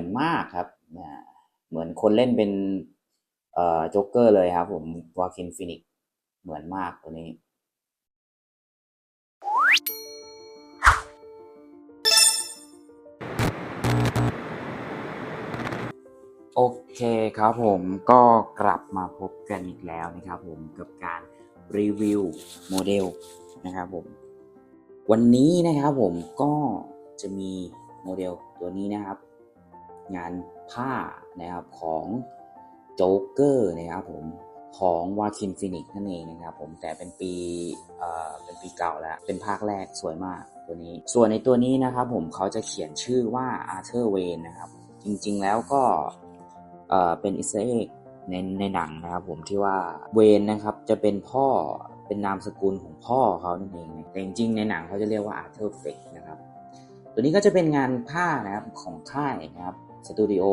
อนมากครับเหมือนคนเล่นเป็นเอ่อโจ๊กเกอร์เลยครับ ผมวาคินฟินิกเหมือนมากตัวนี้โอเคครับผมก็กลับมาพบกันอีกแล้วนะครับผมกับการรีวิวโมเดลนะครับผมวันนี้นะครับผมก็จะมีโมเดลตัวนี้นะครับ งานผ้านะครับของโจ๊กเกอร์นะครับผมของวาคินฟินิกนั่นเองนะครับผมแต่เป็นปีเอ่อเป็นปีเก่าแล้ว เป็นภาคแรกสวยมากตัวนี้ ส่วนในตัวนี้นะครับผมเขาจะเขียนชื่อว่าอาร์เธอร์เวนนะครับ จริงๆแล้วก็เอ่อเป็นอิสเอลในในหนังนะครับผมที่ว่าเวนนะครับจะเป็นพ่อเป็นนามสกุลของพ่อเขานั่นเองแต่จริงๆในหนังเขาจะเรียกว่าอาร์เธอร์เฟกนะครับตัวนี้ก็จะเป็นงานผ้านะครับของค่ายนะครับ สตูดิโอ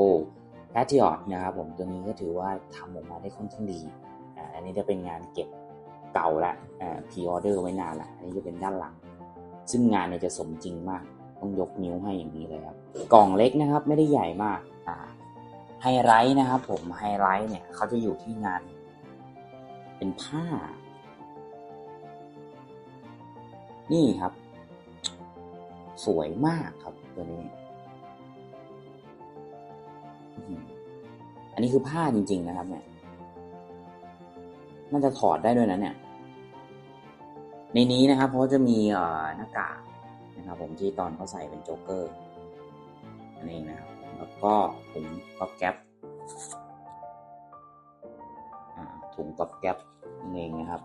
แพท i อ t นะครับผมตัวนี้ก็ถือว่าทำออกมาได้ค่อนข้างดีอันนี้จะเป็นงานเก็บเก่าละอ่าพรีออเดอร์ไว้นานละอันนี้จะเป็นด้านหลัง ซึ่งงานเนี่ยจะสมจริงมาก ต้องยกนิ้วให้อย่างนี้เลยครับ กล่องเล็กนะครับไม่ได้ใหญ่มากไฮไลท์นะครับผมไฮไลท์เนี่ยเขาจะอยู่ที่งาน เป็นผ้า นี่ครับ สวยมากครับตัวนี้ อันนี้คือผ้าจริง ๆ นะครับ เนี่ย น่าจะถอดได้ด้วยนะเนี่ย ในนี้นะครับเขาจะมีเอ่อหน้ากากนะครับ ผมที่ตอนเขาใส่เป็นโจ๊กเกอร์นั่นเองนะครับ แล้วก็ถุงก๊อบแก๊ปถุงก๊อบแก๊ปนั่นเองนะครับ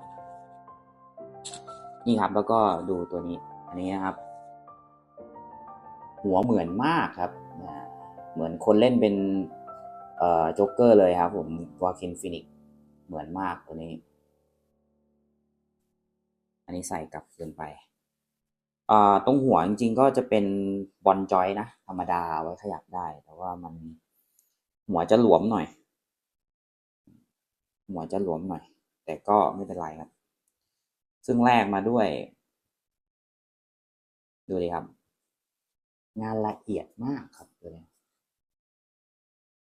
นี่ครับแล้วก็ดูตัวนี้ อันนี้นะครับ หัวเหมือนมากครับ เหมือนคนเล่นเป็น จ๊กเกอร์เลยครับผมวาคินฟินิกเหมือนมากตัวนี้ อันนี้ใส่กลับเกินไปตรงหัวจริงๆก็จะเป็นบอลจอยนะ ธรรมดาไว้ขยับได้ แต่ว่ามันหัวจะหลวมหน่อย หัวจะหลวมหน่อย แต่ก็ไม่เป็นไรครับ ซึ่งแรกมาด้วย ดูดิครับ งานละเอียดมากครับตัวนี้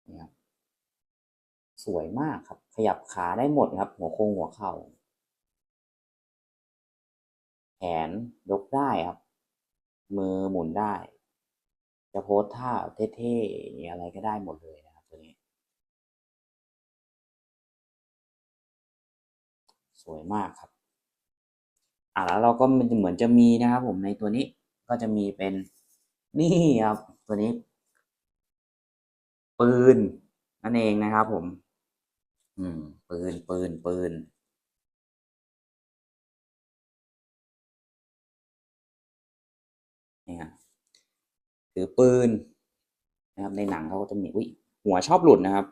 นี่ครับ สวยมากครับ ขยับขาได้หมดครับ หัวโค้งหัวเข่า แขนยกได้ครับ มือหมุนได้ จะโพสท่าเท่ๆอะไรก็ได้หมดเลยนะครับตัวนี้ สวยมากครับอ่าแล้วเราก็มันเหมือนจะมีนะครับผมในตัวนี้ก็จะมีเป็นนี่ครับ ตัวนี้ ปืนนั่นเองนะครับผม อืม ปืน ปืน ปืนนี่ครับถือปืน นะครับ ในหนังเขาก็จะมีอุ้ยหัวชอบหลุดนะครับ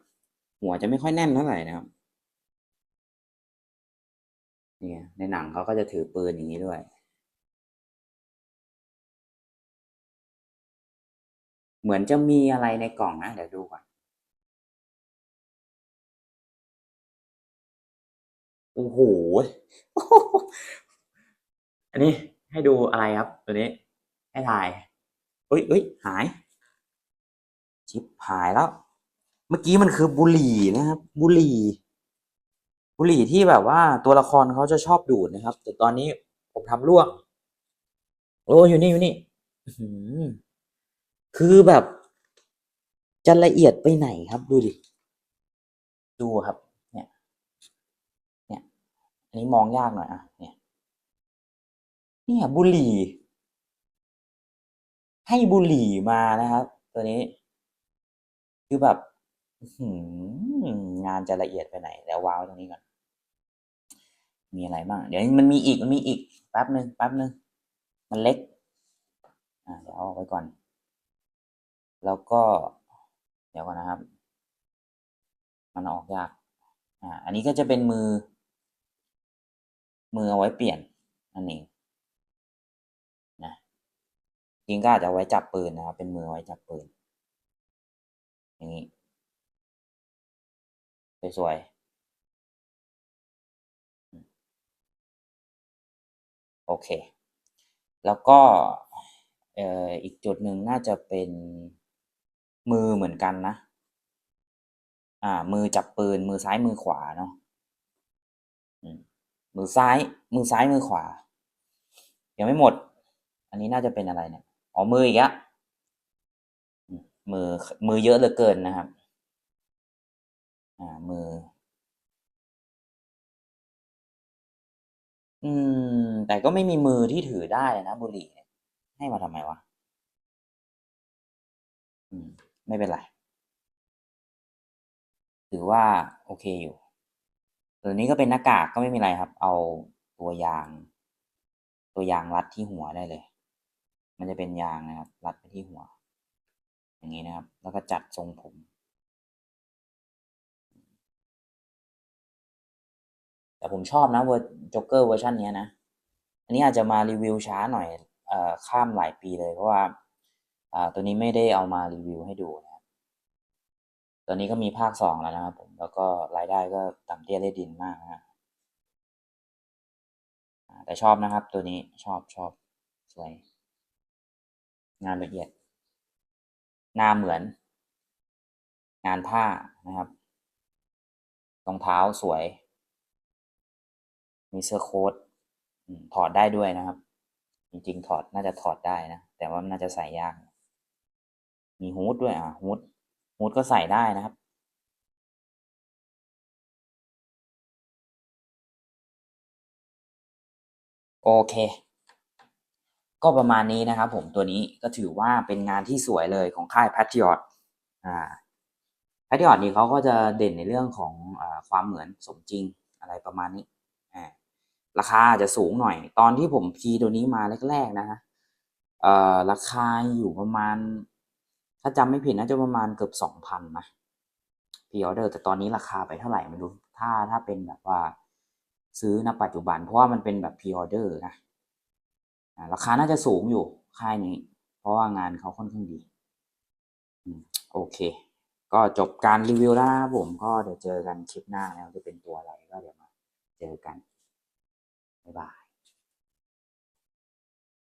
หัวจะไม่ค่อยแน่นเท่าไหร่นะครับนี่ในหนังเขาก็จะถือปืนอย่างนี้ด้วย เหมือนจะมีอะไรในกล่องนะ เดี๋ยวดูก่อน โอ้โห อันนี้ให้ดูอะไรครับตัวนี้ ให้ถ่ายเอ้ยเอ้ยหาย ชิปหายแล้ว เมื่อกี้มันคือบุหรี่นะครับ บุหรี่ บุหรี่ที่แบบว่าตัวละครเขาจะชอบดูดนะครับ แต่ตอนนี้ผมทำร่วงโอ้อยู่นี่อยู่นี่อื้อหือคือแบบจะละเอียดไปไหนครับ ดูดิ ดูครับเนี่ยเนี่ยอั นี้มองยากหน่อยอะเนี่ยเนี่ยบุหรี่ ให้บุหรี่มานะครับ ตัวนี้ คือแบบงานจะละเอียดไปไหนเดี๋ยววางไว้ตรงนี้ก่อน มีอะไรบ้างเดี๋ยวมันมีอีกมันมีอีกแป๊บหนึ่งแป๊บหนึ่งมันเล็ก อ่าเดี๋ยวเอาไว้ก่อน แล้วก็ เดี๋ยวก่อนนะครับ มันออกยาก อ่า อันนี้ก็จะเป็นมือ มือเอาไว้เปลี่ยนนั่นเองนะจริงก็อาจจะไว้จับปืนนะครับเป็นมือไว้จับปืน อย่างนี้สวยๆโอเค แล้วก็อีกจุดหนึ่งน่าจะเป็นมือเหมือนกันนะ อ่า มือจับปืน มือซ้ายมือขวาเนาะ มือซ้าย มือซ้ายมือขวา ยังไม่หมด อันนี้น่าจะเป็นอะไรเนี่ย อ๋อ มืออีกอะมือ มือเยอะเหลือเกินนะครับ อ่า มือ อืม แต่ก็ไม่มีมือที่ถือได้นะบุหรี่ให้มาทำไมวะ อืม ไม่เป็นไร ถือว่าโอเคอยู่ ตัวนี้ก็เป็นหน้ากากก็ไม่มีอะไรครับ เอาตัวยาง ตัวยางรัดที่หัวได้เลย มันจะเป็นยางนะครับ รัดไปที่หัว อย่างนี้นะครับ แล้วก็จัดทรงผมแต่ผมชอบนะเวอร์จ็อกเกอร์เวอร์ชันนี้นะ อันนี้อาจจะมารีวิวช้าหน่อยอข้ามหลายปีเลยเพราะว่าตัวนี้ไม่ได้เอามารีวิวให้ดูนะ ตอนนี้ก็มีภาคสองแล้วนะครับผม แล้วก็รายได้ก็ต่ำเตี้ยเล่ดินมากนะแต่ชอบนะครับ ตัวนี้ชอบชอบสวย งานละเอียด หน้าเหมือน งานผ้านะครับรองเท้าสวย มีเสื้อโค้ทถอดได้ด้วยนะครับ จริงๆถอดน่าจะถอดได้นะ แต่ว่าน่าจะใส่ยาก มีฮูดด้วยอะฮูด ฮูดก็ใส่ได้นะครับโอเค ก็ประมาณนี้นะครับผมตัวนี้ก็ถือว่าเป็นงานที่สวยเลยของค่าย Patriot อ่า Patriot นี่เขาก็จะเด่นในเรื่องของอความเหมือนสมจริงอะไรประมาณนี้อ่าราคาอาจจะสูงหน่อย ตอนที่ผมพีตัวนี้มาแรกๆนะฮะราคาอยู่ประมาณ ถ้าจำไม่ผิดน่าจะประมาณเกือบสองพันนะพีออเดอร์แต่ตอนนี้ราคาไปเท่าไหร่ไม่รู้ ถ้าถ้าเป็นแบบว่าซื้อณปัจจุบัน เพราะว่ามันเป็นแบบพีออเดอร์นะราคาน่าจะสูงอยู่ค่ายนี้ เพราะว่างานเขาค่อนข้างดีโอเค ก็จบการรีวิวแล้วนะผมก็เดี๋ยวเจอกันคลิปหน้าแล้วจะเป็นตัวอะไรก็เดี๋ยวมาเจอกันบ๊ายบาย